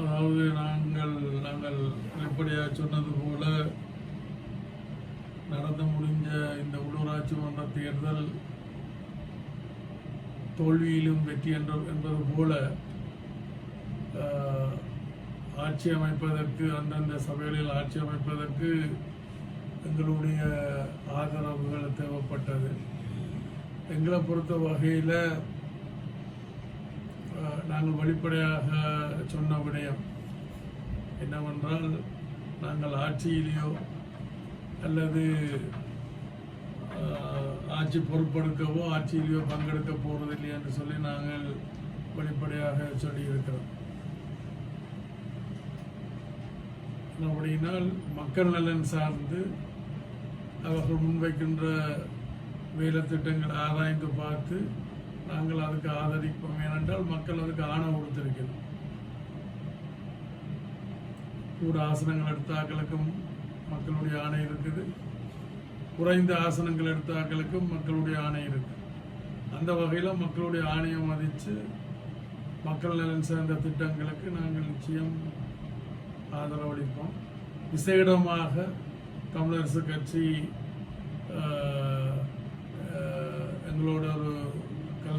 அதாவது நாங்கள் நாங்கள் வெளிப்படையாக சொன்னது போல நடந்து முடிஞ்ச இந்த உள்ளூராட்சி மன்ற தேர்தல் தோல்வியிலும் வெற்றி என்ற என்பது போல ஆட்சி அமைப்பதற்கு அந்தந்த சபைகளில் ஆட்சி அமைப்பதற்கு எங்களுடைய ஆதரவுகள் தேவைப்பட்டது. எங்களை பொறுத்த வகையில் நாங்கள் வெளிப்படையாக சொன்ன விடயம் என்னவென்றால் நாங்கள் ஆட்சியிலேயோ அல்லது ஆட்சி பொறுப்பெடுக்கவோ ஆட்சியிலேயோ பங்கெடுக்க போவதில்லை என்று சொல்லி நாங்கள் வெளிப்படையாக சொல்லியிருக்கிறோம். அப்படினால் மக்கள் நலன் சார்ந்து அவர்கள் முன்வைக்கின்ற வேலை திட்டங்களை ஆராய்ந்து பார்த்து நாங்கள் அதுக்கு ஆதரிப்போம். ஏனென்றால் மக்கள் அதுக்கு ஆணை கொடுத்திருக்கிறோம் கூட ஆசனங்கள் எடுத்தாக்களுக்கும் மக்களுடைய ஆணை இருக்குது. குறைந்த ஆசனங்கள் எடுத்தாக்களுக்கும் மக்களுடைய ஆணை இருக்கு. அந்த வகையில் மக்களுடைய ஆணையை மதித்து மக்கள் நலன் சார்ந்த திட்டங்களுக்கு நாங்கள் நிச்சயம் ஆதரவளிப்போம். விசேடமாக தமிழரசு கட்சி எங்களோட ஒரு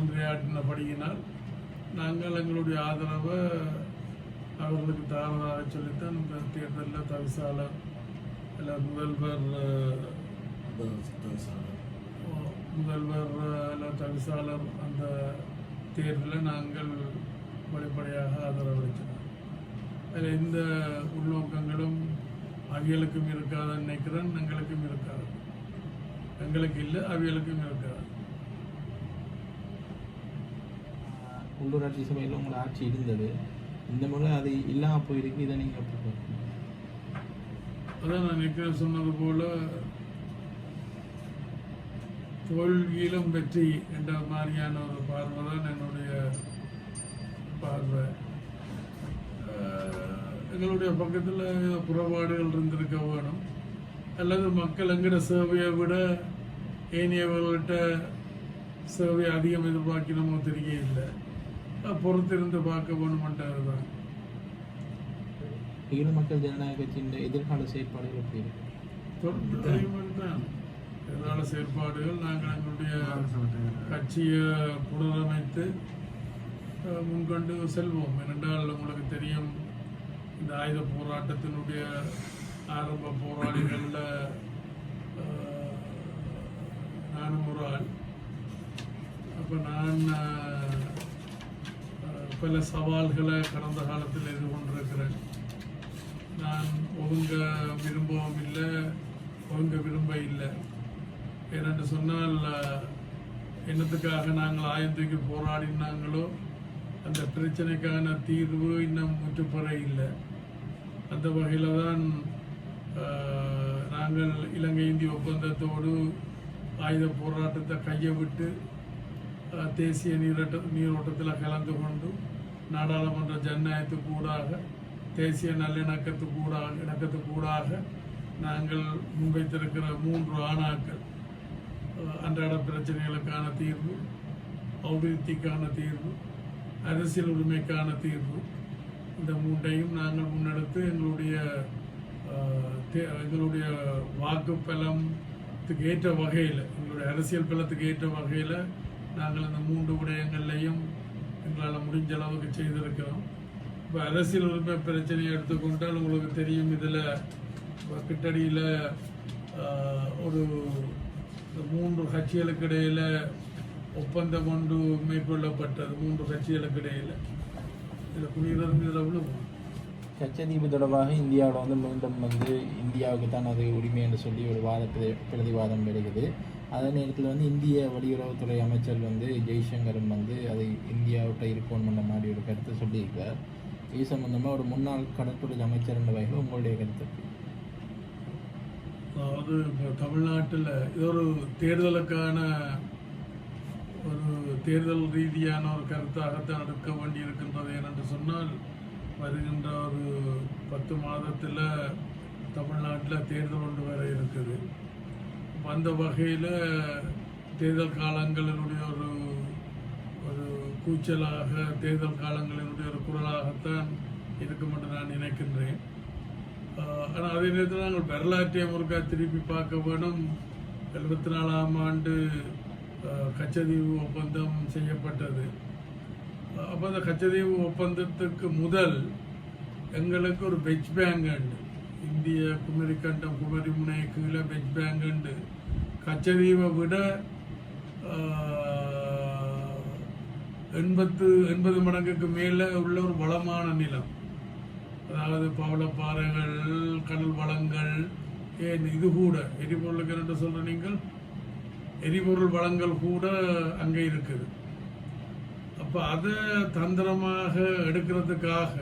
கலந்துரையாடினபடியினால் நாங்கள் எங்களுடைய ஆதரவை அவர்களுக்கு தாரதாக சொல்லித்தான் இந்த தேர்தலில் தவிசாளர் இல்லை முதல்வர் முதல்வர் இல்லை தவிசாளர் அந்த தேர்தலில் நாங்கள் வெளிப்படையாக ஆதரவளித்தோம் அதில் எந்த உள்நோக்கங்களும் அவியலுக்கும் இருக்காதுன்னு நினைக்கிறேன் எங்களுக்கும் இருக்காது. எங்களுக்கு இல்லை அவியலுக்கும் இருக்காது. உள்ளூராட்சி சபையில் உங்களை ஆட்சி இருந்தது. இந்த முறை அது இல்லாமல் போயிருக்கு. இதை நீங்கள் எப்படி பார்க்குறீங்க? அதான் நான் நிற்கிறேன் சொன்னது போல் தோல்வியிலும் வெற்றி என்ற மாதிரியான ஒரு பார்வை தான் என்னுடைய பார்வை. எங்களுடைய பக்கத்தில் புறப்பாடுகள் இருந்திருக்க வேணும். அல்லது மக்கள் எங்கட சேவையை விட ஏனியவர்கள்ட்ட சேவை அதிகம் எதிர்பார்க்கணுமோ தெரியல பொறுத்திருந்து பார்க்க வேணுமென்றது தான் ஈழ மக்கள் ஜனநாயக கட்சியின் எதிர்கால செயற்பாடுகள் எப்படி இருக்கு? எதிரான செயற்பாடுகள் நாங்கள் எங்களுடைய கட்சியை புனரமைத்து முன்கொண்டு செல்வோம். ஏனென்றால் உங்களுக்கு தெரியும் இந்த ஆயுத போராட்டத்தினுடைய ஆரம்ப போராளிகளில் நானும் ஒரு ஆள். அப்போ நான் பல சவால்களை கடந்த காலத்தில் எதிர்கொண்டிருக்கிறேன். நான் ஒழுங்க விரும்பவும் இல்லை ஒழுங்க விரும்ப இல்லை. ஏனென்று சொன்னால் என்னத்துக்காக நாங்கள் ஆயத்துக்கு போராடினாங்களோ அந்த பிரச்சனைக்கான தீர்வு இன்னும் முற்றுப்பெற இல்லை. அந்த வகையில் தான் நாங்கள் இலங்கை இந்திய ஒப்பந்தத்தோடு ஆயுத போராட்டத்தை கையை விட்டு தேசிய நீரோட்ட நீரோட்டத்தில் கலந்து கொண்டு நாடாளுமன்ற ஜனநாயகத்துக்கு ஊடாக தேசிய நல்லிணக்கத்துக்கு ஊடாக இணக்கத்துக்கு ஊடாக நாங்கள் முன்வைத்திருக்கிற மூன்று ஆணாக்கள் அன்றாட பிரச்சனைகளுக்கான தீர்வு அபிவிருத்திக்கான தீர்வு அரசியல் உரிமைக்கான தீர்வு. இந்த மூன்றையும் நாங்கள் முன்னெடுத்து எங்களுடைய தே- எங்களுடைய வாக்கு பலத்துக்கு ஏற்ற வகையில் எங்களுடைய அரசியல் பலத்துக்கு ஏற்ற வகையில் நாங்கள் இந்த மூன்று விடயங்கள்லையும் எங்களால் முடிஞ்ச அளவுக்கு செய்திருக்கிறோம். இப்போ அரசியல் உரிமை பிரச்சனையை எடுத்துக்கொண்டால் உங்களுக்கு தெரியும் இதில் கிட்டடியில் ஒரு மூன்று கட்சிகளுக்கு இடையில் ஒப்பந்தம் ஒன்று மேற்கொள்ளப்பட்டது மூன்று கட்சிகளுக்கு இடையில். இதில் குடியிருந்து இதில் விழுவும் கச்சதீபு தொடர்பாக இந்தியாவில் வந்து மீண்டும் வந்து இந்தியாவுக்கு தான் அது உரிமை என்று சொல்லி ஒரு வாத பிரதிவாதம் வருகிறது அதே நேரத்தில் வந்து இந்திய வெளியுறவுத்துறை அமைச்சர் வந்து ஜெய்சங்கரும் வந்து அதை இந்தியாவிட்ட பண்ண மாதிரி ஒரு கருத்தை சொல்லியிருக்கார் இது சம்பந்தமாக ஒரு முன்னாள் கடற்படை அமைச்சர் என்ற வகையில் உங்களுடைய கருத்து? அதாவது இப்போ தமிழ்நாட்டில் இது ஒரு தேர்தலுக்கான ஒரு தேர்தல் ரீதியான ஒரு கருத்தாகத்தான் எடுக்க வேண்டி இருக்கின்றது ஏனென்று சொன்னால் வருகின்ற ஒரு பத்து மாதத்தில் தமிழ்நாட்டில் தேர்தல் ஒன்று வர இருக்குது. அந்த வகையில் தேர்தல் காலங்களினுடைய ஒரு ஒரு கூச்சலாக தேர்தல் காலங்களினுடைய ஒரு குரலாகத்தான் இருக்கும் என்று நான் நினைக்கின்றேன். ஆனால் அதே நேரத்தில் நாங்கள் வரலாற்றை முருகா திருப்பி பார்க்க வேணும். எழுபத்தி நாலாம் ஆண்டு கச்சதீவு ஒப்பந்தம் செய்யப்பட்டது. அப்போ அந்த கச்சதீவு ஒப்பந்தத்துக்கு முதல் எங்களுக்கு ஒரு பெச் பேங்க் இந்திய குமரி கண்டம் குமரி முனை கீழே பெட் பேங்க் கச்சதீவை விட எண்பத்து எண்பது மடங்குக்கு மேலே உள்ள ஒரு வளமான நிலம் அதாவது பவளப்பாறைகள் கடல் வளங்கள் ஏன் இது கூட எரிபொருளுக்கு என்று சொல்கிற நீங்கள் எரிபொருள் வளங்கள் கூட அங்கே இருக்குது அப்போ அதை தந்திரமாக எடுக்கிறதுக்காக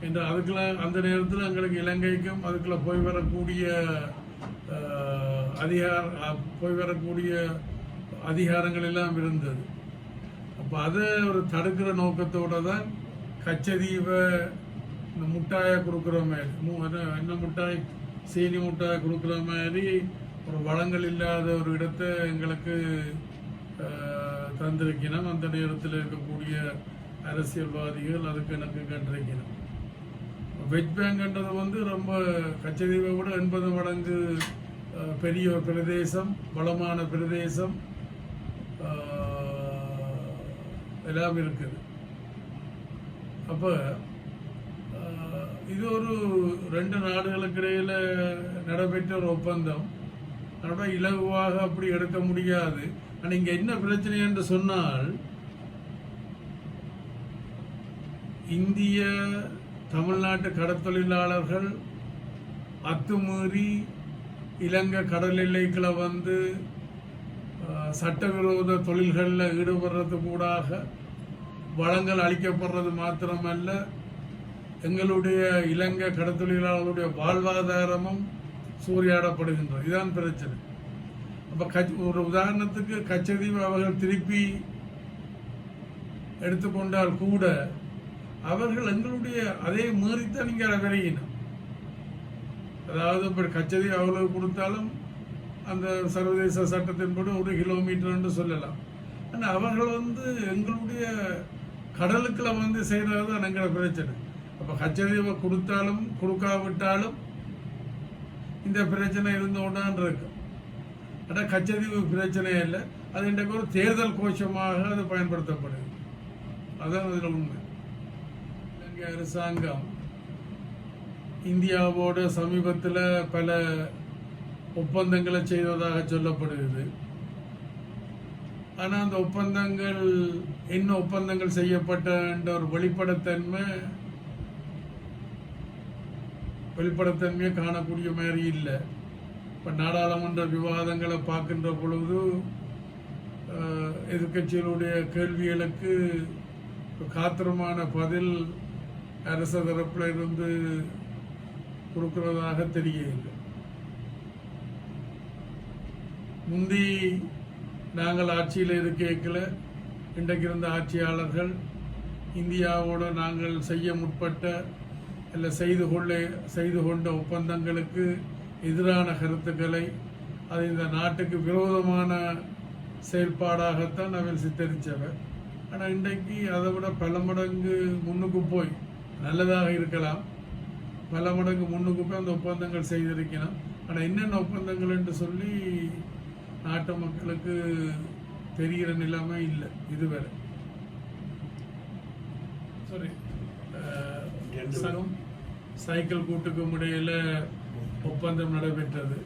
என்று அதுக்குள்ள அந்த நேரத்தில் எங்களுக்கு இலங்கைக்கும் அதுக்குள்ள போய் வரக்கூடிய அதிகார போய் வரக்கூடிய அதிகாரங்கள் எல்லாம் இருந்தது. அப்போ அதை ஒரு தடுக்கிற நோக்கத்தோடு தான் கச்சதீவை இந்த முட்டாயை கொடுக்குற மாதிரி மு- என்ன முட்டாய் சீனி முட்டாய் கொடுக்குற மாதிரி ஒரு வளங்கள் இல்லாத ஒரு இடத்தை எங்களுக்கு தந்திருக்கணும் அந்த நேரத்தில் இருக்கக்கூடிய அரசியல்வாதிகள் அதுக்கு எனக்கு கண்டிருக்கணும் வெஜ் பேங்க்ன்றது வந்து ரொம்ப கச்சதீவை விட எண்பது மடங்கு பெரிய ஒரு பிரதேசம் வளமான பிரதேசம் எல்லாம் இருக்குது. அப்போ இது ஒரு ரெண்டு நாடுகளுக்கிடையில் நடைபெற்ற ஒரு ஒப்பந்தம். அதனால் இலகுவாக அப்படி எடுக்க முடியாது. ஆனால் இங்கே என்ன பிரச்சனை என்று சொன்னால் இந்திய தமிழ்நாட்டு கடற்தொழிலாளர்கள் அத்துமீறி இலங்கை கடல் எல்லைக்குள்ள வந்து சட்டவிரோத தொழில்களில் ஈடுபடுறது கூடாக வளங்கள் அளிக்கப்படுறது மாத்திரமல்ல எங்களுடைய இலங்கை கடற்தொழிலாளர்களுடைய வாழ்வாதாரமும் சூறையாடப்படுகின்றது. இதுதான் பிரச்சனை. அப்போ கச் ஒரு உதாரணத்துக்கு கச்சதீவு அவர்கள் திருப்பி எடுத்துக்கொண்டால் கூட அவர்கள் எங்களுடைய அதே மீறித்தான் நீங்கள் விரையினம் அதாவது இப்போ கச்சதீவு அவ்வளவு கொடுத்தாலும் அந்த சர்வதேச சட்டத்தின்படி ஒரு கிலோமீட்டர் என்று சொல்லலாம். ஆனால் அவர்கள் வந்து எங்களுடைய கடலுக்குள்ள வந்து செய்கிறது தான் எங்களோட பிரச்சனை. அப்போ கச்சதீவை கொடுத்தாலும் கொடுக்காவிட்டாலும் இந்த பிரச்சனை இருந்தோடான் இருக்கும் ஆனால் கச்சதீவு பிரச்சனை இல்லை. அது இன்றைக்கு ஒரு தேர்தல் கோஷமாக அது பயன்படுத்தப்படுது. அதான் அதில் உண்மை. இலங்கை அரசாங்கம் இந்தியாவோட சமீபத்தில் பல ஒப்பந்தங்களை செய்ததாக சொல்லப்படுகிறது. ஆனால் அந்த ஒப்பந்தங்கள் என்ன ஒப்பந்தங்கள் செய்யப்பட்ட என்ற ஒரு வெளிப்படத்தன்மை வெளிப்படத்தன்மையை காணக்கூடிய மாதிரி இல்லை. இப்போ நாடாளுமன்ற விவாதங்களை பார்க்கின்ற பொழுது எதிர்கட்சிகளுடைய கேள்விகளுக்கு காத்திரமான பதில் அரச தரப்பில் இருந்து கொடுக்கிறதாக தெரியவில்லை முந்தி நாங்கள் ஆட்சியில் இருக்கைக்குள்ள இன்றைக்கு இருந்த ஆட்சியாளர்கள் இந்தியாவோட நாங்கள் செய்ய முற்பட்ட இல்லை செய்து கொள்ள செய்து கொண்ட ஒப்பந்தங்களுக்கு எதிரான கருத்துக்களை அது இந்த நாட்டுக்கு விரோதமான செயல்பாடாகத்தான் அவள் சித்தரித்தவர். ஆனால் இன்றைக்கு அதை விட பல மடங்கு முன்னுக்கு போய் நல்லதாக இருக்கலாம். பல மடங்கு முன்னுக்கு போய் அந்த ஒப்பந்தங்கள் செய்திருக்கணும் ஆனால் என்னென்ன ஒப்பந்தங்கள் என்று சொல்லி நாட்டு மக்களுக்கு தெரிகிற நிலைமை இல்லை இதுவரை. சரி சனம் சைக்கிள் கூட்டுக்கும் இடையில ஒப்பந்தம் நடைபெற்றது.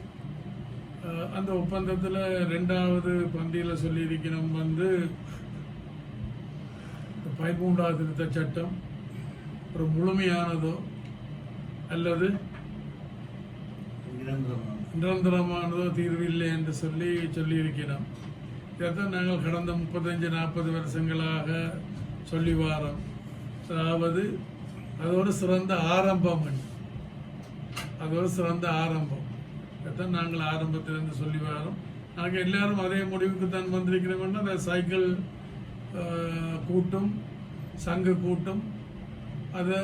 அந்த ஒப்பந்தத்தில் ரெண்டாவது பந்தியில் சொல்லியிருக்கணும் வந்து பதிமூன்றாவது திருத்த சட்டம். ஒரு முழுமையானதோ அல்லது நிரந்தரமானதோ. தீர்வில்லை என்று சொல்லி சொல்லியிருக்கிறோம். இதைத்தான் நாங்கள் கடந்த முப்பத்தஞ்சு நாற்பது வருஷங்களாக சொல்லி வாரோம். அதாவது அது ஒரு சிறந்த ஆரம்பம். அது ஒரு சிறந்த ஆரம்பம். இதைத்தான் நாங்கள் ஆரம்பத்திலிருந்து சொல்லி வரோம். நாங்கள் எல்லாரும் அதே முடிவுக்கு தான் வந்திருக்கிறோம்னா அந்த சைக்கிள் கூட்டும் சங்க கூட்டும் அதை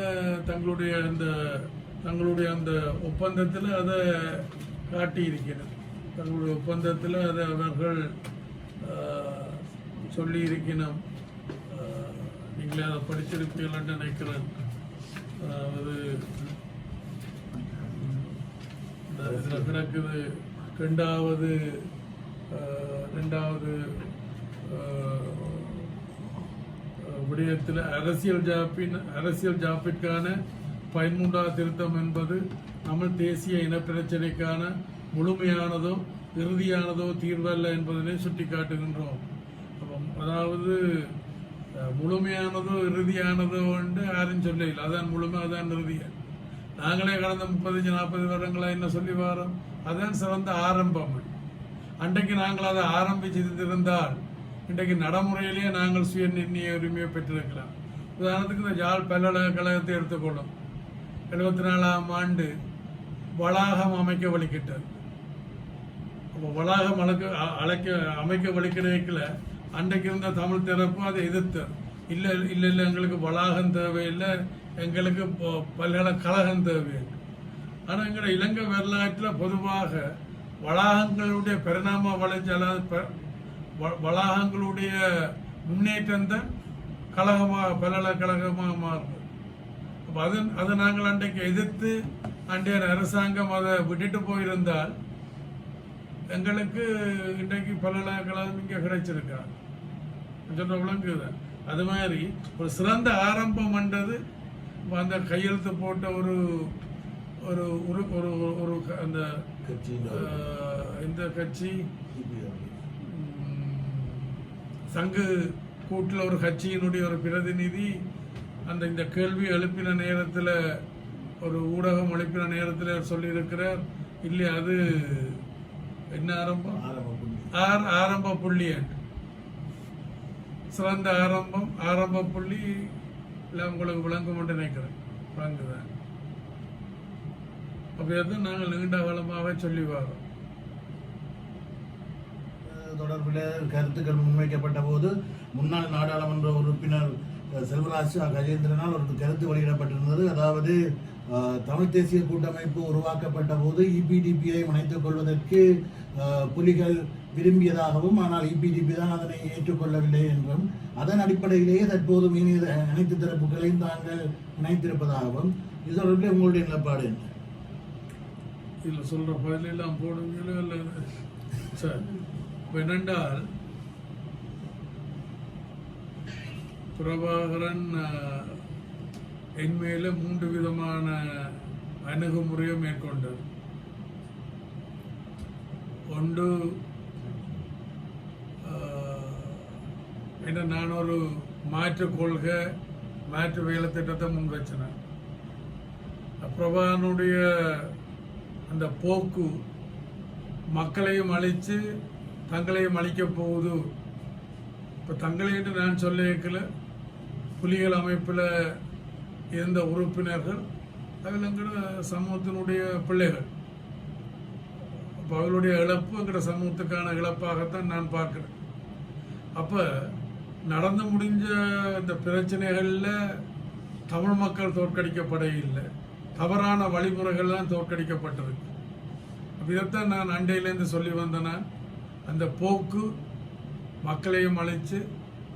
தங்களுடைய அந்த தங்களுடைய அந்த ஒப்பந்தத்தில் அதை காட்டியிருக்கிறது. தங்களுடைய ஒப்பந்தத்தில் அதை அவர்கள் சொல்லியிருக்கணும். நீங்களே அதை படிச்சிருப்பீங்களான்னு நினைக்கிறேன். அதாவது இதில் கிடக்குது. ரெண்டாவது ரெண்டாவது விடயத்தில் அரசியல் ஜாப்பின் அரசியல் ஜாப்பிற்கான பதிமூன்றாவது திருத்தம் என்பது தமிழ் தேசிய இனப்பிரச்சனைக்கான முழுமையானதோ இறுதியானதோ தீர்வல்ல என்பதனை சுட்டிக்காட்டுகின்றோம். அப்போ அதாவது முழுமையானதோ இறுதியானதோ என்று யாரும் சொல்லையில் அதான் முழுமை அதான் இறுதி. நாங்களே கடந்த முப்பத்தஞ்சு நாற்பது வருடங்களாக என்ன சொல்லி வரோம்? அதான் சிறந்த ஆரம்பம். அன்றைக்கு நாங்கள் அதை ஆரம்பிச்சிருந்திருந்தால் இன்றைக்கு நடைமுறையிலேயே நாங்கள் சுய நிர்ணய உரிமையை பெற்றிருக்கலாம் உதாரணத்துக்கு இந்த ஜாழ் பல்கலைக்கழகத்தை எடுத்துக்கொள்ளும். எழுபத்தி நாலாம் ஆண்டு வளாகம் அமைக்க வழிக்கிட்டது அப்போ வளாகம் அழைக்க அழைக்க அமைக்க வழிக்கிறதுக்குல அன்றைக்கு இருந்த தமிழ் தரப்பு அதை எதிர்த்து. இல்லை இல்லை இல்லை எங்களுக்கு வளாகம் தேவையில்லை. எங்களுக்கு ப- பல்கலைக்கழகம் தேவையில்லை. ஆனால் எங்களோட இலங்கை வரலாற்றில் பொதுவாக வளாகங்களுடைய பரிணாம வளர்ச்சி அதாவது வளாகங்களுடைய முன்னேற்றம் தான் கழகமாக பல்கலைக்கழகமாக மாறுது அப்போ அது அதை நாங்கள் அன்றைக்கு எதிர்த்து அன்றைய அரசாங்கம் அதை விட்டுட்டு போயிருந்தால் எங்களுக்கு இன்றைக்கு பல்கலைக்கழகம் இங்கே கிடைச்சிருக்கா சொல்ற விளங்குது அது மாதிரி ஒரு சிறந்த ஆரம்பம் என்றது அந்த கையெழுத்து போட்ட ஒரு ஒரு ஒரு ஒரு அந்த அஹ், இந்த கட்சி சங்கு கூட்டில் ஒரு கட்சியினுடைய ஒரு பிரதிநிதி அந்த இந்த கேள்வி எழுப்பின நேரத்தில் ஒரு ஊடகம் எழுப்பின நேரத்தில் சொல்லியிருக்கிறார். இல்லை அது என்ன ஆரம்பம். ஆர் ஆரம்ப புள்ளி. சிறந்த ஆரம்பம் ஆரம்ப புள்ளி இல்லை உங்களுக்கு விளங்கும் என்று நினைக்கிறேன். விளங்குதான் அப்படியே நாங்கள் நீண்ட காலமாக சொல்லி வரோம். தொடர்பில் கருத்துக்கள் முன்வைக்கப்பட்ட போது முன்னாள் நாடாளுமன்ற உறுப்பினர் செல்வராஜ் கஜேந்திரனால் ஒரு கருத்து வெளியிடப்பட்டிருந்தது. அதாவது தமிழ் தேசிய கூட்டமைப்பு உருவாக்கப்பட்ட போது இபிடிபியை இணைத்துக் கொள்வதற்கு புலிகள் விரும்பியதாகவும் ஆனால் இபிடிபி தான் அதனை ஏற்றுக்கொள்ளவில்லை என்றும் அதன் அடிப்படையிலேயே தற்போது மீனிய அனைத்து தரப்புகளையும் தாங்கள் இணைத்திருப்பதாகவும் இது தொடர்பில் உங்களுடைய நிலப்பாடு என்ன? இதில் சொல்கிற பதிலெல்லாம் போடுவீங்களோ இல்லை சார்? இப்போ பிரபாகரன் என் மேல மூன்று விதமான அணுகுமுறையை மேற்கொண்டார். ஒன்று என்ன நான் ஒரு மாற்று கொள்கை மாற்று வேலை திட்டத்தை முன் வச்சினேன். பிரபாகரனுடைய அந்த போக்கு மக்களையும் அழித்து தங்களையும் அளிக்கப் போகுது. இப்போ தங்களையும் நான் சொல்ல புலிகள் அமைப்பில் இருந்த உறுப்பினர்கள் அதில் எங்கட சமூகத்தினுடைய பிள்ளைகள். அப்போ அவர்களுடைய இழப்பு எங்கட சமூகத்துக்கான இழப்பாகத்தான் நான் பார்க்குறேன். அப்போ நடந்து முடிஞ்ச இந்த பிரச்சனைகளில் தமிழ் மக்கள் தோற்கடிக்கப்பட இல்லை. தவறான வழிமுறைகள்லாம் தோற்கடிக்கப்பட்டிருக்கு. அப்ப இதைத்தான் நான் அண்டையிலேருந்து சொல்லி வந்தேன்னா அந்த போக்கு மக்களையும் அழைத்து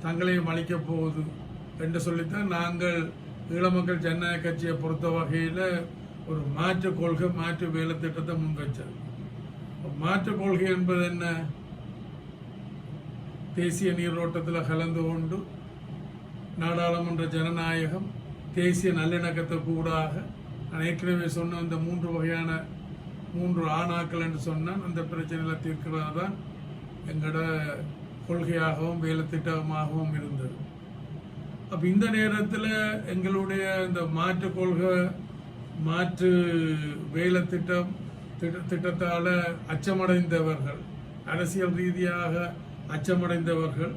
தங்களையும் அழிக்கப் போகுது என்று சொல்லித்தான் நாங்கள் ஈழமக்கள் ஜனநாயக கட்சியை பொறுத்த வகையில் ஒரு மாற்று கொள்கை மாற்று வேலை திட்டத்தை முன்வைச்சது. மாற்று கொள்கை என்பது என்ன? தேசிய நீரோட்டத்தில் கலந்து கொண்டு நாடாளுமன்ற ஜனநாயகம் தேசிய நல்லிணக்கத்தை கூடாக நான் ஏற்கனவே சொன்ன அந்த மூன்று வகையான மூன்று ஆணாக்கள் என்று சொன்னால் அந்த பிரச்சனையில் தீர்க்கிறதா தான் எங்களோட கொள்கையாகவும் வேலை திட்டமாகவும் இருந்தது. அப்போ இந்த நேரத்தில் எங்களுடைய இந்த மாற்று கொள்கை மாற்று வேலை திட்டம் திட்ட திட்டத்தால் அச்சமடைந்தவர்கள் அரசியல் ரீதியாக அச்சமடைந்தவர்கள்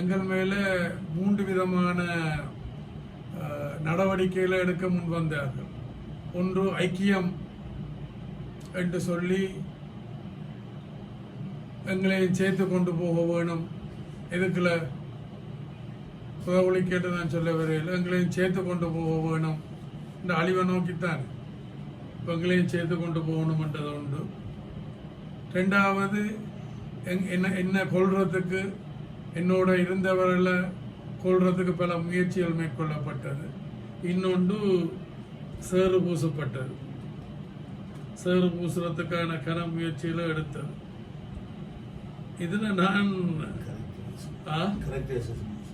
எங்கள் மேலே மூன்று விதமான நடவடிக்கைகளை எடுக்க முன் வந்தார்கள் ஒன்று ஐக்கியம் என்று சொல்லி எங்களையும் சேர்த்து கொண்டு போக வேணும். எதுக்குல? புதவொழி கேட்டு நான் சொல்ல வரையில். எங்களையும் சேர்த்து கொண்டு போக வேணும். இந்த அழிவை நோக்கித்தான். இப்ப எங்களையும் சேர்த்து கொண்டு போகணும்ன்றது உண்டு. ரெண்டாவது எங் என்ன என்ன கொள்றதுக்கு என்னோட இருந்தவர்களை கொள்றதுக்கு பல முயற்சிகள் மேற்கொள்ளப்பட்டது. இன்னொன்று சேறு பூசப்பட்டது. சேறு பூசுறதுக்கான கன முயற்சிகளும் எடுத்தது. இதுல நான்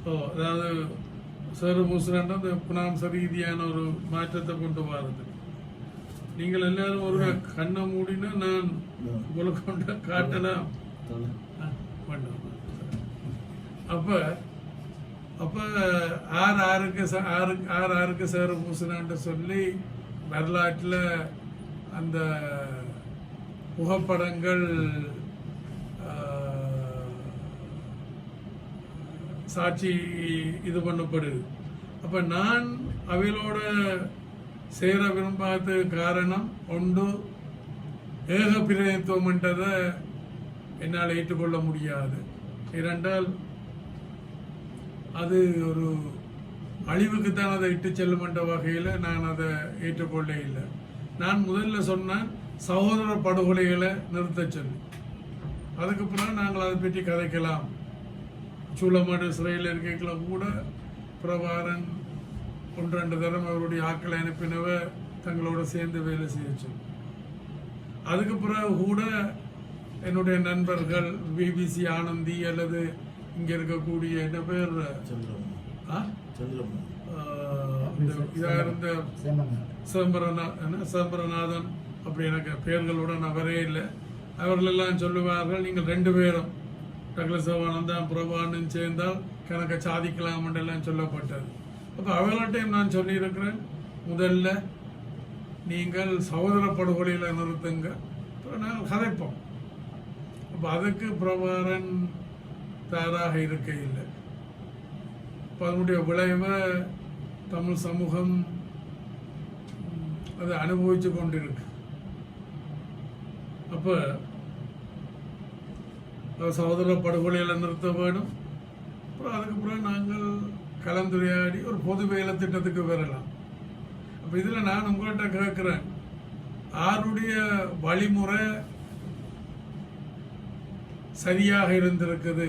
ஓ அதாவது சேறு பூசுறன்ற அந்த புனாம்ச ரீதியான ஒரு மாற்றத்தை கொண்டு வரது நீங்கள் எல்லாரும் ஒரு கண்ணை மூடினா நான் உங்களுக்கு கொண்டு காட்டலாம். அப்ப அப்ப ஆறு ஆறுக்கு ஆறு ஆறு ஆறுக்கு சேர பூசினான்னு சொல்லி வரலாற்றில் அந்த புகைப்படங்கள் சாட்சி இது பண்ணப்படுது. அப்ப நான் அவைகளோட சேர விரும்பாத காரணம் ஒன்று ஏக பிரதித்துவம்ன்றதை என்னால் ஏற்றுக்கொள்ள முடியாது. இரண்டால் அது ஒரு அழிவுக்கு தான் அதை இட்டு செல்லும் என்ற வகையில் நான் அதை ஏற்றுக்கொள்ளே இல்லை. நான் முதல்ல சொன்ன சகோதர படுகொலைகளை நிறுத்த சொல்லி. அதுக்கப்புறம் நாங்கள் அதை பற்றி கதைக்கலாம். சூளமாடு சிறையில் இருக்கைகளை கூட பிரபாரன் ஒன்று ரெண்டு தரம் அவருடைய ஆக்களை அனுப்பினவ தங்களோட சேர்ந்து வேலை செய்ய சொல்லி அதுக்கு பிறகு கூட என்னுடைய நண்பர்கள் பிபிசி ஆனந்தி அல்லது இங்க இருக்கக்கூடிய என்ன பேர்? சந்திரம் ஆ? சந்திரம் ஆஹ் இந்த இதா இருந்த சிதம்பரநா- சிதம்பரநாதன் அப்படி எனக்கு பெயர்களோட நான் வரவே இல்லை. அவர்கள் எல்லாம் சொல்லுவார்கள் நீங்கள் ரெண்டு பேரும் டக்ளஸ் சிவானந்தம் பிரபானன் சேர்ந்தால் கணக்க சாதிக்கலாம் எல்லாம் சொல்லப்பட்டது. அப்போ அவர்கள்ட்டையும் நான் சொல்லியிருக்கிறேன் முதல்ல நீங்கள் சகோதர படுகொலையில் நிறுத்துங்க அப்புறம் நாங்கள் கதைப்போம். அப்போ அதுக்கு பிரபாரன் தயாராக இருக்க இல்லை இப்போ அதனுடைய விளைவை தமிழ் சமூகம் அதை அனுபவிச்சு கொண்டிருக்கு. அப்போ சகோதர படுகொலையில நிறுத்த வேணும் அப்புறம் அதுக்கப்புறம் நாங்கள் கலந்துரையாடி ஒரு பொது வேலை திட்டத்துக்கு வரலாம். அப்போ இதில் நான் உங்கள்கிட்ட கேட்குறேன் ஆருடைய வழிமுறை சரியாக இருந்திருக்குது?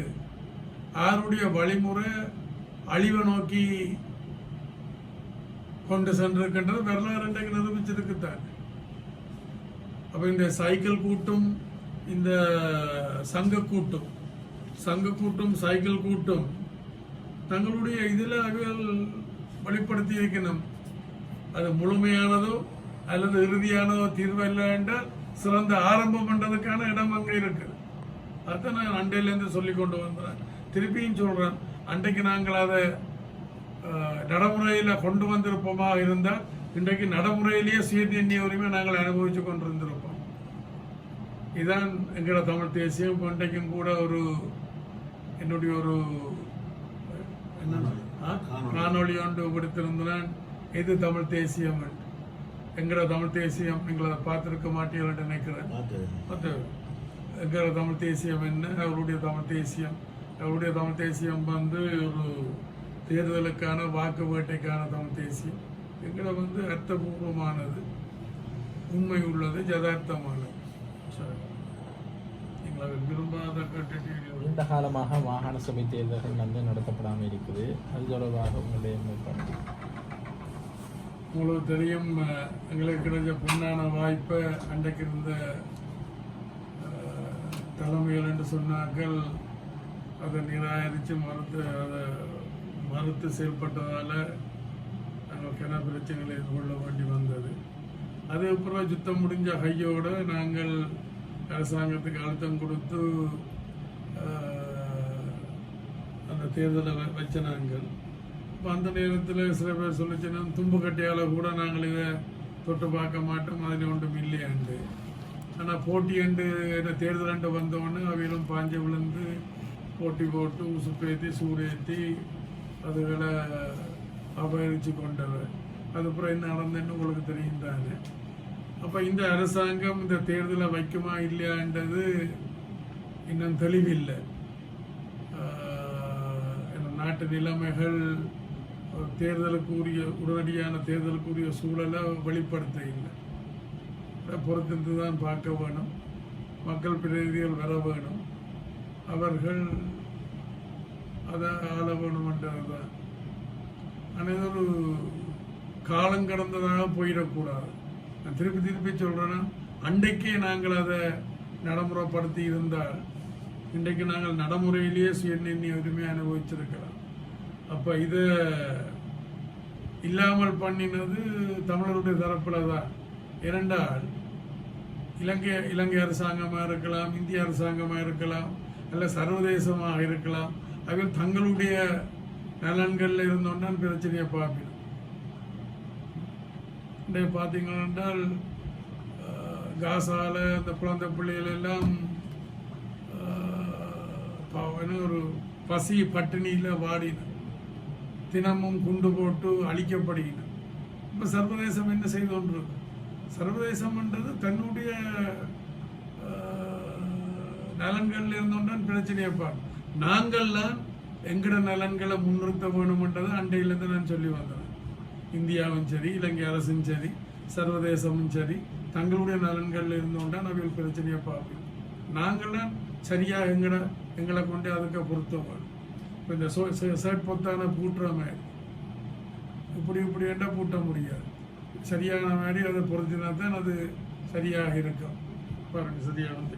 ஆருடைய வழிமுறை அழிவை நோக்கி கொண்டு சென்றிருக்கின்றது? வரலாறு இன்றைக்கு நிரூபிச்சிருக்குத்தான் அப்போ இந்த சைக்கிள் கூட்டும் இந்த சங்க கூட்டம் சங்க கூட்டம் சைக்கிள் கூட்டம் தங்களுடைய இதில் அவர்கள் வெளிப்படுத்தி இருக்கணும். அது முழுமையானதோ அல்லது இறுதியானதோ தீர்வு இல்லை என்றால் சிறந்த ஆரம்பம் பண்ணுறதுக்கான இடம் அங்கே இருக்கு அதை நான் அண்டையிலேருந்து சொல்லி கொண்டு வந்தேன். திருப்பியும் சொல்கிறேன் அன்றைக்கு நாங்கள் அதை நடைமுறையில் கொண்டு வந்திருப்போமா இருந்தால் இன்றைக்கு நடைமுறையிலேயே சுயதன்ய உரிமை நாங்கள் அனுபவித்து கொண்டிருந்திருப்போம். இதான் எங்களோட தமிழ் தேசியம். இன்றைக்கும் கூட ஒரு என்னுடைய ஒரு? காணொளி. ஒன்று விடுத்திருந்தேன். இது தமிழ் தேசியம். எங்களோட தமிழ் தேசியம் எங்களை பார்த்திருக்க மாட்டீங்கன்னு நினைக்கிறேன். அது எங்களோட தமிழ் தேசியம் என்ன? அவருடைய தமிழ் தேசியம். அவருடைய தமிழ் தேசியம் வந்து ஒரு தேர்தலுக்கான வாக்கு வேட்டைக்கான தமிழ் தேசியம். எங்களை வந்து அர்த்தபூர்வமானது. உண்மை உள்ளது யதார்த்தமானது. நீண்ட காலமாக மாகாண சபை தேர்தல்கள் வந்து நடத்தப்படாமல் இருக்குது. அது தொடர்பாக உங்களுடைய முற்பட்டு உங்களுக்கு தெரியும் எங்களுக்கு கிடைச்ச பொன்னான வாய்ப்பை அன்றைக்கு இருந்த தலைமைகள் என்று சொன்னார்கள். அதை நிராகரித்து மறுத்து அதை மறுத்து செயல்பட்டதால் நாங்கள் கிண பிரச்சனைகளை எதிர்கொள்ள வேண்டி வந்தது. அதுக்கப்புறம் யுத்தம் முடிஞ்ச கையோடு நாங்கள் அரசாங்கத்துக்கு அழுத்தம் கொடுத்து அந்த தேர்தலை வச்ச நாங்கள். இப்போ அந்த நேரத்தில் சில பேர் சொல்லிச்சுன்னா தும்புக்கட்டையால் கூட நாங்கள் இதை தொட்டு பார்க்க மாட்டோம் அதில் ஒன்றும் இல்லையாண்டு ஆனால் போட்டி அண்டு என்ன தேர்தல் அண்டு வந்தோடனே அவையிலும் பாஞ்சு விழுந்து போட்டி போட்டு உசுப்பேற்றி சூடேற்றி அதுகளை அபகரித்து கொண்டவர். அதுக்கப்புறம் என்ன நடந்ததுன்னு உங்களுக்கு தெரியும் தானே அப்போ இந்த அரசாங்கம் இந்த தேர்தலை வைக்குமா இல்லையான்றது இன்னும் தெளிவில்லை. நாட்டு நிலைமைகள் தேர்தலுக்குரிய உடனடியான தேர்தலுக்குரிய சூழலை வெளிப்படுத்த இல்லை அதை பொறுத்திருந்து தான் பார்க்க வேணும். மக்கள் பிரதிநிதிகள் வர வேணும். அவர்கள் அதை ஆள வேணுமென்றது தான் ஆனால் ஒரு காலம் கடந்ததாக போயிடக்கூடாது. நான் திருப்பி திருப்பி சொல்கிறேன்னா அன்றைக்கே நாங்கள் அதை நடைமுறைப்படுத்தி இருந்தால் இன்றைக்கு நாங்கள் நடைமுறையிலேயே சுயநிர்ணய உரிமை அனுபவிச்சிருக்கிறோம் அப்போ இதை இல்லாமல் பண்ணினது தமிழருடைய தரப்பில் தான். இரண்டால் இலங்கை இலங்கை அரசாங்கமாக இருக்கலாம் இந்திய அரசாங்கமாக இருக்கலாம் அல்ல சர்வதேசமாக இருக்கலாம் அவர்கள் தங்களுடைய நலன்களில் இருந்தோன்னா பிரச்சனையை பார்க்கணும் இன்றைய பார்த்தீங்கன்னா என்றால் காசால இந்த குழந்தை பிள்ளைகள் எல்லாம் ஒரு பசி பட்டினியில் வாடின தினமும் குண்டு போட்டு அழிக்கப்படுகின இப்போ சர்வதேசம் என்ன செய்து கொண்டிருக்கு? சர்வதேசம்ன்றது தன்னுடைய நலன்களில் நலன்கள் இருந்தோன்றான் பிரச்சனையை பார் நாங்கள்லாம் எங்கட நலன்களை முன்னிறுத்த வேணுமென்றதை அண்டையிலேருந்து நான் சொல்லி வந்தேன். இந்தியாவும் சரி இலங்கை அரசும் சரி சர்வதேசமும் சரி தங்களுடைய நலன்கள் இருந்தோன்றான் அவர்கள் பிரச்சனையை பார்ப்போம். நாங்களாம் சரியாக எங்களை எங்களை கொண்டு அதுக்கு பொருத்தம் இப்போ இந்த சோ ஷர்ட் பொத்தான பூட்டுற மாதிரி. இப்படி இப்படி என்றால் பூட்ட முடியாது. சரியான மாதிரி அதை பொருத்தினா தான் அது சரியாக இருக்கும். பாருங்கள் பாருங்க சரியானது